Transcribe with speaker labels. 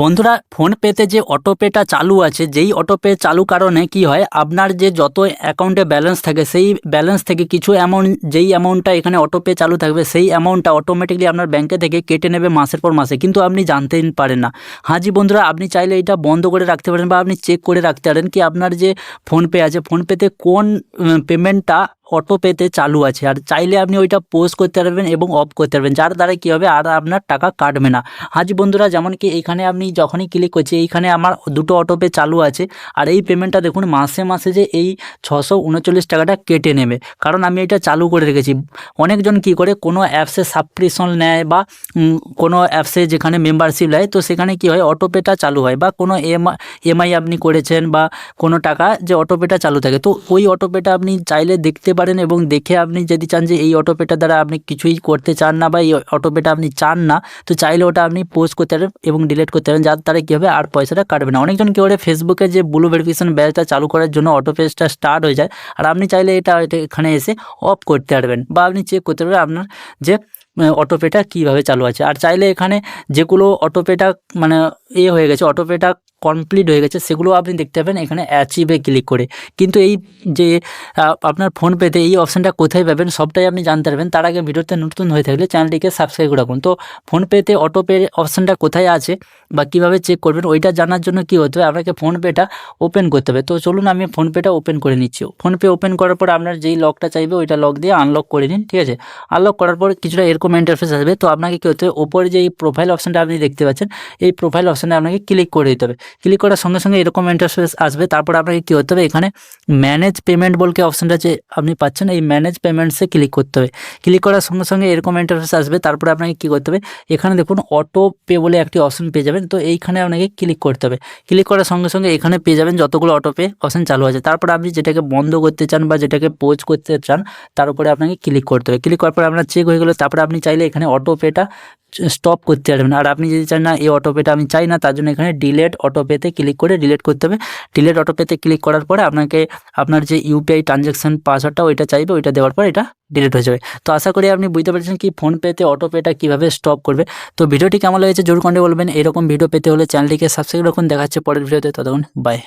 Speaker 1: বন্ধুরা ফোনপেতে যে অটোপেটা চালু আছে, যেই অটোপে চালু কারণে কি হয়, আপনার যে যত অ্যাকাউন্টে ব্যালেন্স থাকে, সেই ব্যালেন্স থেকে কিছু অ্যামাউন্ট যেই অ্যামাউন্টটা এখানে অটোপে চালু থাকবে, সেই অ্যামাউন্টটা অটোমেটিকলি আপনার ব্যাংকে থেকে কেটে নেবে মাসের পর মাসে। কিন্তু আপনি জানতে পারেন না। হাজি বন্ধুরা, আপনি চাইলে এটা বন্ধ করে রাখতে পারেন বা আপনি চেক করে রাখতে পারেন কি আপনার যে ফোনপে আছে ফোনপেতে কোন পেমেন্টটা অটোপেতে চালু আছে। আর চাইলে আপনি ওইটা পোস্ট করতে পারবেন এবং অফ করতে পারবেন, যার দ্বারা কী হবে? আর আপনার টাকা কাটবে না। হাজি বন্ধুরা, যেমন কি এইখানে আপনি যখনই ক্লিক করছি, এইখানে আমার দুটো অটোপে চালু আছে। আর এই পেমেন্টটা দেখুন, মাসে মাসে যে এই ছশো উনচল্লিশ টাকাটা কেটে নেবে। কারণ আমি এটা চালু করে রেখেছি। অনেকজন কি করে, কোনো অ্যাপসে সাবস্ক্রিপশন নেয় বা কোনো অ্যাপসে যেখানে মেম্বারশিপ নেয়, তো সেখানে কি হয় অটোপেটা চালু হয় বা কোনো এম এমআই আপনি করেছেন বা কোনো টাকা যে অটোপেটা চালু থাকে। তো ওই অটোপেটা আপনি চাইলে দেখতে পারেন এবং দেখে আপনি যদি চান যে এই অটোপেটার দ্বারা আপনি কিছুই করতে চান না বা এই অটোপেটা আপনি চান না, তো চাইলে ওটা আপনি পোস্ট করতে পারেন এবং ডিলিট করতে পারেন। যার দ্বারা কী হবে? আর পয়সাটা কাটবে না। অনেকজন কী করে ফেসবুকে যে ব্লু ভেরিফিকেশন ব্যাচটা চালু করার জন্য অটোপেজটা স্টার্ট হয়ে যায়। আর আপনি চাইলে এটা এটা এখানে এসে অফ করতে পারবেন বা আপনি চেক করতে পারবেন আপনার যে অটোপেটা কীভাবে চালু আছে? আর চাইলে এখানে যেগুলো অটোপেটা মানে এ হয়ে গেছে, অটোপেটা কমপ্লিট হয়ে গেছে, সেগুলো আপনি দেখতে পাবেন এখানে অ্যাচিভে ক্লিক করে। কিন্তু এই যে আপনার ফোনপেতে এই অপশানটা কোথায় পাবেন সবটাই আপনি জানতে পারবেন। তার আগে ভিডিওতে নতুন হয়ে থাকলে চ্যানেলটিকে সাবস্ক্রাইব করে রাখুন। তো ফোনপেতে অটোপে অপশানটা কোথায় আছে বা কীভাবে চেক করবেন ওইটা জানার জন্য কী হতে হবে আপনাকে ফোনপেটা ওপেন করতে হবে। তো চলুন আমি ফোনপেটা ওপেন করে নিচ্ছি। ফোনপে ওপেন করার পর আপনার যেই লকটা চাইবে ওইটা লক দিয়ে আনলক করে নিন, ঠিক আছে? আনলক করার পর কিছুটা এরকম ইন্টারফেস আসবে, তো আপনাকে কী হতে হবে? ওপরে যে এই প্রোফাইল অপশানটা আপনি দেখতে পাচ্ছেন, এই প্রোফাইল অপশানে আপনাকে ক্লিক করে দিতে হবে। ক্লিক করার সঙ্গে সঙ্গে এরকম ইন্টারফেস আসবে, তারপর আপনাকে কী হতে হবে? এখানে ম্যানেজ পেমেন্ট বলকে অপশানটা যে আপনি পাচ্ছেন, এই ম্যানেজ পেমেন্টসে ক্লিক করতে হবে। ক্লিক করার সঙ্গে সঙ্গে এরকম ইন্টারফেস আসবে, তারপরে আপনাকে কী করতে হবে? এখানে দেখুন অটো পে বলে একটি অপশন পেয়ে যাবেন, তো এইখানে আপনাকে ক্লিক করতে হবে। ক্লিক করার সঙ্গে সঙ্গে এখানে পেয়ে যাবেন যতগুলো অটো পে অপশন চালু আছে। তারপর আপনি যেটাকে বন্ধ করতে চান বা যেটাকে পোজ করতে চান, তার উপরে আপনাকে ক্লিক করতে হবে। ক্লিক করার পর আপনার চেক হয়ে গেলো, তারপরে আপনি চাইলে এখানে অটো পেটা স্টপ করতে পারবেন। আর আপনি যদি চান না এই অটোপেটা আমি চাই না, তার জন্য এখানে ডিলেট অটোপেতে ক্লিক করে ডিলেট করতে হবে। ডিলেট অটোপেতে ক্লিক করার পরে আপনাকে আপনার যে ইউপিআই ট্রানজ্যাকশন পাসওয়ার্ডটা ওইটা চাইবে, ওইটা দেওয়ার পর এটা ডিলিট হয়ে যাবে। তো আশা করি আপনি বুঝতে পারছেন কি ফোনপেতে অটোপেটা কীভাবে স্টপ করবে। তো ভিডিওটি কেমন লেগেছে জোর কন্টে বলবেন। এরকম ভিডিও পেতে হলে চ্যানেলটিকে সাবস্ক্রাইব রাখুন। দেখাচ্ছে পরের ভিডিওতে ততক্ষণ বাই